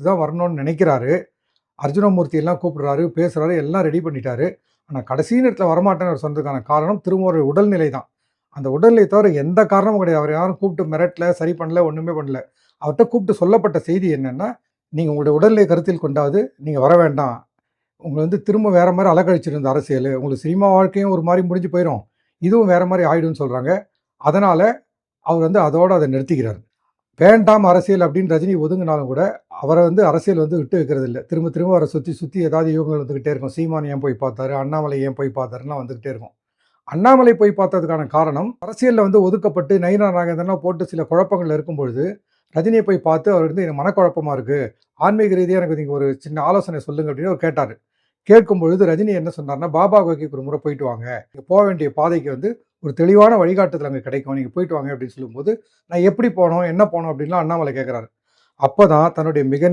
எடுத்து தான் வரணும்னு நினைக்கிறாரு. அர்ஜுனமூர்த்தி எல்லாம் கூப்பிடுறாரு பேசுகிறாரு எல்லாம் ரெடி பண்ணிட்டாரு. ஆனால் கடைசி நேரத்தில் வரமாட்டேன்னு அவர் சொன்னதுக்கான காரணம் திரும்ப ஒரு உடல்நிலை தான். அந்த உடல்நிலை தவிர எந்த காரணமும் கிடையாது. அவர் யாரும் கூப்பிட்டு மிரட்டல சரி பண்ணல ஒன்றுமே பண்ணல. அவர்கிட்ட கூப்பிட்டு சொல்லப்பட்ட செய்தி என்னென்னா நீங்கள் உங்களுடைய உடல்நிலை கருத்தில் கொண்டாவது நீங்கள் வர வேண்டாம். உங்களை வந்து திரும்ப வேறு மாதிரி அலக்கழிச்சிருந்த அரசியல். உங்களுக்கு சினிமா வாழ்க்கையும் ஒரு மாதிரி முடிஞ்சு போயிடும் இதுவும் வேற மாதிரி ஆயிடும்னு சொல்கிறாங்க அதனால் அவர் வந்து அதோடு அதை நிறுத்திக்கிறார். வேண்டாம் அரசியல் அப்படின்னு ரஜினி ஒதுங்கினாலும் கூட அவரை வந்து அரசியல் வந்து விட்டு வைக்கிறது இல்லை. திரும்ப திரும்ப அவரை சுற்றி சுற்றி ஏதாவது இவங்க வந்துக்கிட்டே இருக்கும். சீமான் ஏன் போய் பார்த்தாரு? அண்ணாமலை ஏன் போய் பார்த்தாருலாம் வந்துக்கிட்டே இருக்கும். அண்ணாமலை போய் பார்த்ததுக்கான காரணம் அரசியலில் வந்து ஒதுக்கப்பட்டு நயினா நாகேந்திரன்லாம் போட்டு சில குழப்பங்கள் இருக்கும் பொழுது ரஜினியை போய் பார்த்து அவர் வந்து எனக்கு மனக்குழப்பமாக இருக்குது ஆன்மீக ரீதியாக எனக்கு நீங்கள் ஒரு சின்ன ஆலோசனை சொல்லுங்க அப்படின்னு அவர் கேட்டார். கேட்கும் பொழுது ரஜினி என்ன சொன்னார்னா பாபா கோகிக்கு ஒரு முறை போயிட்டு வாங்க. போக வேண்டிய பாதைக்கு வந்து ஒரு தெளிவான வழிகாட்டுதல் அங்கே கிடைக்கும். நீங்கள் போயிட்டு வாங்க அப்படின்னு சொல்லும்போது நான் எப்படி போனோம் என்ன போனோம் அப்படின்லாம் அண்ணாமலை கேட்குறாரு அப்போ தான் தன்னுடைய மிக